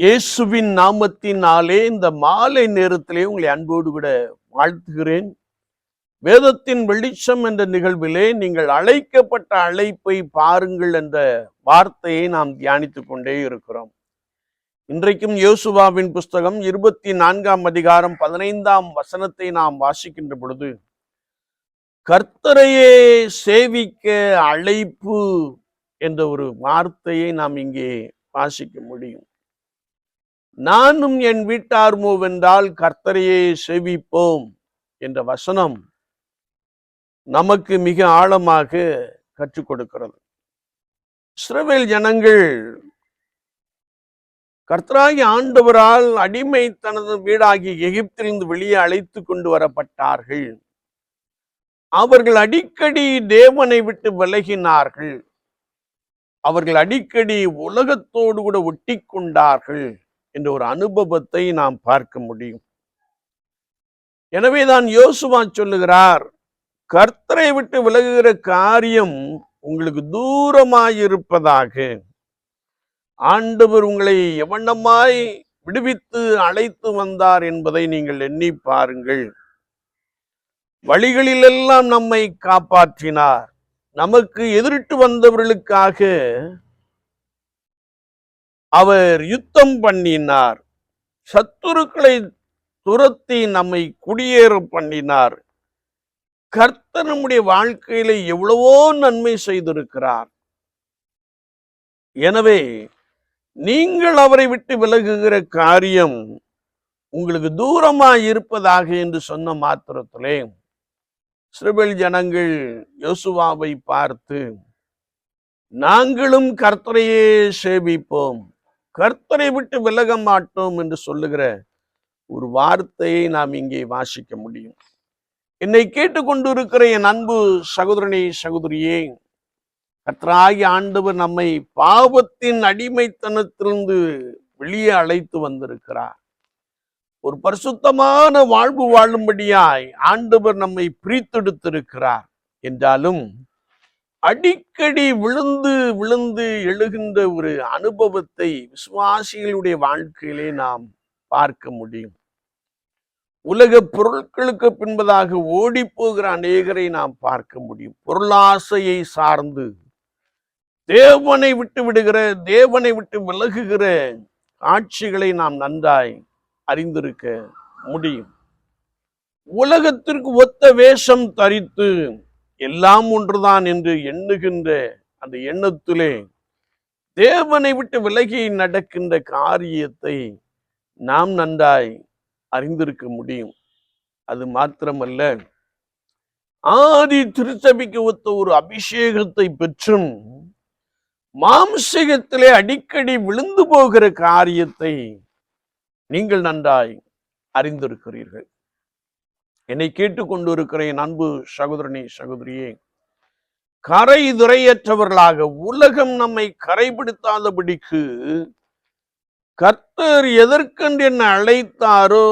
இயேசுவின் நாமத்தினாலே இந்த மாலை நேரத்திலே உங்களை அன்போடு கூட வாழ்த்துகிறேன். வேதத்தின் வெளிச்சம் என்ற நிகழ்விலே நீங்கள் அழைக்கப்பட்ட அழைப்பை பாருங்கள் என்ற வார்த்தையை நாம் தியானித்துக் கொண்டே இருக்கிறோம். இன்றைக்கும் யோசுவாவின் புஸ்தகம் இருபத்தி நான்காம் அதிகாரம் பதினைந்தாம் வசனத்தை நாம் வாசிக்கின்ற பொழுது கர்த்தரையே சேவிக்க அழைப்பு என்ற ஒரு வார்த்தையை நாம் இங்கே வாசிக்க முடியும். நானும் என் வீட்டார் மூவென்றால் கர்த்தரையே சேவிப்போம் என்ற வசனம் நமக்கு மிக ஆழமாக கற்றுக் கொடுக்கிறது. இஸ்ரவேல் ஜனங்கள் கர்த்தராகி ஆண்டவரால் அடிமை தனது வீடாகி எகிப்திலிருந்து வெளியே அழைத்து கொண்டு வரப்பட்டார்கள். அவர்கள் அடிக்கடி தேவனை விட்டு விலகினார்கள். அவர்கள் அடிக்கடி உலகத்தோடு கூட ஒட்டி கொண்டார்கள். என்ற ஒரு அனுபவத்தை நாம் பார்க்க முடியும். எனவே தான் யோசுவா சொல்லுகிறார் கர்த்தரை விட்டு விலகுகிற காரியம் உங்களுக்கு தூரமாயிருப்பதாக. ஆண்டவர் உங்களை எவண்ணமாய் விடுவித்து அழைத்து வந்தார் என்பதை நீங்கள் எண்ணி பாருங்கள். வழிகளிலெல்லாம் நம்மை காப்பாற்றினார். நமக்கு எதிரிட்டு வந்தவர்களுக்காக அவர் யுத்தம் பண்ணினார். சத்துருக்களை துரத்தி நம்மை குடியேற பண்ணினார். கர்த்தர் நம்முடைய வாழ்க்கையில எவ்வளவோ நன்மை செய்திருக்கிறார். எனவே நீங்கள் அவரை விட்டு விலகுகிற காரியம் உங்களுக்கு தூரமா இருப்பதாக என்று சொன்ன மாத்திரத்திலே சிறுபெல் ஜனங்கள் யோசுவாவை பார்த்து நாங்களும் கர்த்தரையே சேவிப்போம். கர்த்தரை விட்டு விலக மாட்டோம் என்று சொல்லுகிற ஒரு வார்த்தையை நாம் இங்கே வாசிக்க முடியும். என்னை கேட்டுக்கொண்டிருக்கிற என் அன்பு சகோதரனே சகோதரியே கர்த்தராகி ஆண்டவர் நம்மை பாவத்தின் அடிமைத்தனத்திலிருந்து வெளியே அழைத்து வந்திருக்கிறார். ஒரு பரிசுத்தமான வாழ்வு வாழும்படியாய் ஆண்டவர் நம்மை பிரித்தெடுத்திருக்கிறார். என்றாலும் அடிக்கடி விழுந்து விழுந்து எழுகின்ற ஒரு அனுபவத்தை விசுவாசிகளுடைய வாழ்க்கையிலே நாம் பார்க்க முடியும். உலக பொருட்களுக்கு பின்பதாக ஓடி போகிற அநேகரை நாம் பார்க்க முடியும். பொருளாசையை சார்ந்து தேவனை விட்டு விடுகிற தேவனை விட்டு விலகுகிற காட்சிகளை நாம் நன்றாய் அறிந்திருக்க முடியும். உலகத்திற்கு ஒத்த வேஷம் தரித்து எல்லாம் ஒன்றுதான் என்று எண்ணுகின்ற அந்த எண்ணத்திலே தேவனை விட்டு விலகி நடக்கின்ற காரியத்தை நாம் நன்றாய் அறிந்திருக்க முடியும். அது மாத்திரமல்ல ஆதி திருச்சபைக்கு ஒத்த ஒரு அபிஷேகத்தை பெற்றும் மாம்சகத்திலே அடிக்கடி விழுந்து போகிற காரியத்தை நீங்கள் நன்றாய் அறிந்திருக்கிறீர்கள். என்னை கேட்டுக்கொண்டிருக்கிற என் அன்பு சகோதரனே சகோதரியே. கரை துறையற்றவர்களாக உலகம் நம்மை கரைபிடித்தாதபடிக்கு கர்த்தர் எதற்கென்று என்னை அழைத்தாரோ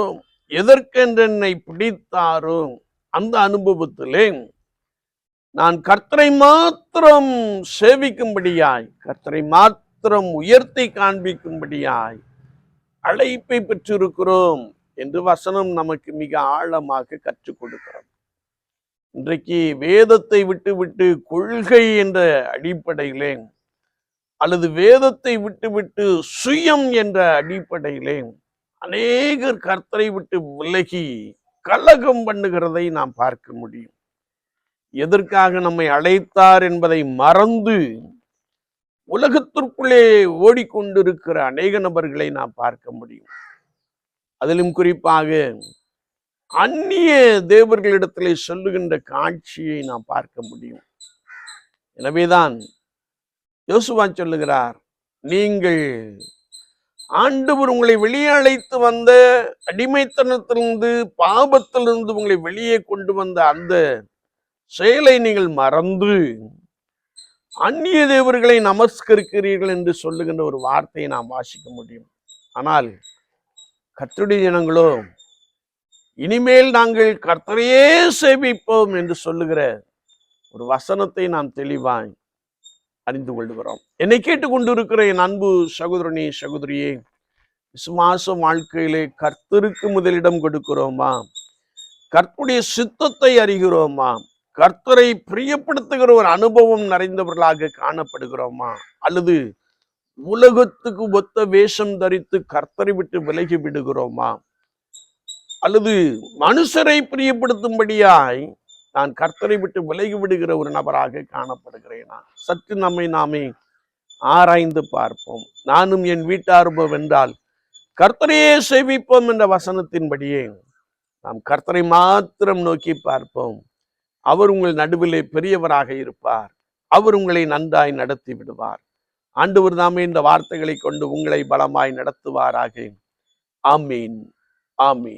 எதற்கென்று என்னை பிடித்தாரோ அந்த அனுபவத்திலே நான் கர்த்தரை மாத்திரம் சேவிக்கும்படியாய் கர்த்தரை மாத்திரம் உயர்த்தி காண்பிக்கும்படியாய் அழைப்பை பெற்றிருக்கிறோம். என்று வசனம் நமக்கு மிக ஆழமாக கற்றுக் கொடுக்கிறது. இன்றைக்கு வேதத்தை விட்டுவிட்டு கொள்கை என்ற அடிப்படையிலே அல்லது வேதத்தை விட்டுவிட்டு சுயம் என்ற அடிப்படையிலே அநேகர் கர்த்தரை விட்டு விலகி கலகம் பண்ணுகிறதை நாம் பார்க்க முடியும். எதற்காக நம்மை அழைத்தார் என்பதை மறந்து உலகத்திற்குள்ளே ஓடிக்கொண்டிருக்கிற அநேக நபர்களை நாம் பார்க்க முடியும். அதிலும் குறிப்பாக அந்நிய தேவர்களிடத்திலே சொல்லுகின்ற காட்சியை நாம் பார்க்க முடியும். எனவேதான் யோசுவா சொல்லுகிறார் நீங்கள் ஆண்டவர் உங்களை வெளியே அழைத்து வந்த அடிமைத்தனத்திலிருந்து பாபத்திலிருந்து உங்களை வெளியே கொண்டு வந்த அந்த செயலை நீங்கள் மறந்து அந்நிய தேவர்களை நமஸ்கரிக்கிறீர்கள் என்று சொல்லுகின்ற ஒரு வார்த்தையை நாம் வாசிக்க முடியும். ஆனால் கர்த்தருடைய ஜனங்களோ இனிமேல் நாங்கள் கர்த்தரையே சேமிப்போம் என்று சொல்லுகிற ஒரு வசனத்தை நாம் தெளிவாய் அறிந்து கொள்கிறோம் என்னை கேட்டுக்கொண்டிருக்கிற என் அன்பு சகோதரனே சகோதரியே விசுவாச வாழ்க்கையிலே கர்த்தருக்கு முதலிடம் கொடுக்கிறோமா? கர்த்தருடைய சித்தத்தை அறிகிறோமா? கர்த்தரை பிரியப்படுத்துகிற ஒரு அனுபவம் நிறைந்தவர்களாக காணப்படுகிறோமா? அல்லது உலகத்துக்கு ஒத்த வேஷம் தரித்து கர்த்தரை விட்டு விலகி விடுகிறோமா? அல்லது மனுஷரை பிரியப்படுத்தும்படியாய் நான் கர்த்தரை விட்டு விலகி விடுகிற ஒரு நபராக காணப்படுகிறேனா? சற்று நம்மை நாமே ஆராய்ந்து பார்ப்போம். நானும் என் வீட்டாருபம் என்றால் கர்த்தரையே சேவிப்போம் என்ற வசனத்தின்படியே நாம் கர்த்தரை மாத்திரம் நோக்கி பார்ப்போம். அவர் உங்கள் நடுவிலே பெரியவராக இருப்பார். அவர் உங்களை நன்றாய் நடத்தி விடுவார். ஆண்டவர் தாமே இந்த வார்த்தைகளை கொண்டு உங்களை பலமாய் நடத்துவாராக. ஆமீன். ஆமீன்.